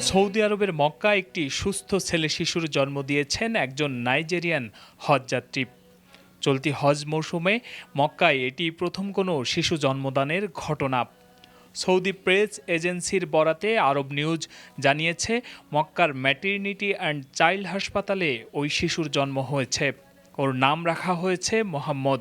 Saudi আরবের মক্কা একটি সুস্থ ছেলে শিশুর জন্ম দিয়েছেন একজন নাইজেরিয়ান হজ যাত্রী চলতি হজ মৌসুমে মক্কায় এটি প্রথম কোনো শিশু জন্মদানের ঘটনা। সৌদি প্রেস এজেন্সির বরাতে আরব নিউজ জানিয়েছে মক্কার ম্যাটার্নিটি অ্যান্ড চাইল্ড হাসপাতালে ওই শিশুর জন্ম হয়েছে। ওর নাম রাখা হয়েছে মোহাম্মদ।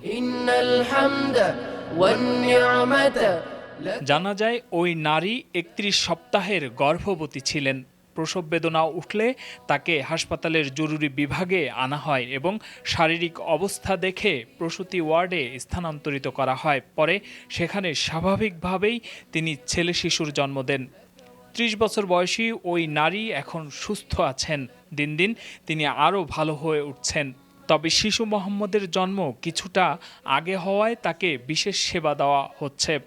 জানা যায়, ওই নারী একত্রিশ সপ্তাহের গর্ভবতী ছিলেন। প্রসব বেদনা উঠলে তাকে হাসপাতালের জরুরি বিভাগে আনা হয় এবং শারীরিক অবস্থা দেখে প্রসূতি ওয়ার্ডে স্থানান্তরিত করা হয়। পরে সেখানে স্বাভাবিকভাবেই তিনি ছেলে শিশুর জন্ম দেন। ত্রিশ বছর বয়সী ওই নারী এখন সুস্থ আছেন। দিন দিন তিনি আরও ভালো হয়ে উঠছেন। তবে শিশু মোহাম্মদের জন্ম কিছুটা আগে হওয়ায় তাকে বিশেষ সেবা দেওয়া হচ্ছে।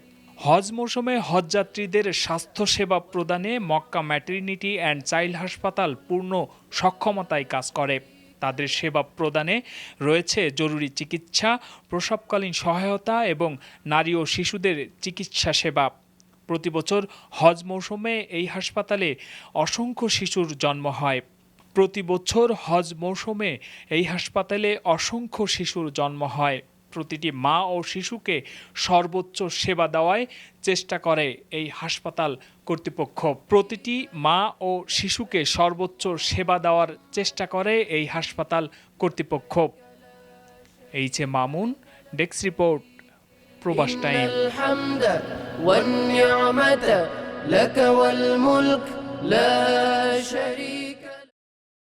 হজ মৌসুমে হজযাত্রীদের স্বাস্থ্য সেবা প্রদানে মক্কা ম্যাটারনিটি অ্যান্ড চাইল্ড হাসপাতাল পূর্ণ সক্ষমতায় কাজ করে। তাদের সেবা প্রদানে রয়েছে জরুরি চিকিৎসা, প্রসবকালীন সহায়তা এবং নারী ও শিশুদের চিকিৎসা সেবা। প্রতি বছর হজ মৌসুমে এই হাসপাতালে অসংখ্য শিশুর জন্ম হয়। প্রতি বছর হজ মৌসুমে এই হাসপাতালে অসংখ্য শিশুর জন্ম হয়। প্রতিটি মা ও শিশুকে সর্বোচ্চ সেবা দেওয়ায় চেষ্টা করে এই হাসপাতাল কর্তৃপক্ষ প্রতিটি মা ও শিশুকে সর্বোচ্চ সেবা দেওয়ার চেষ্টা করে এই হাসপাতাল কর্তৃপক্ষ H A Mamun desk report প্রবাস إن টাইম الحمد والنعمة لك والملك لا شريك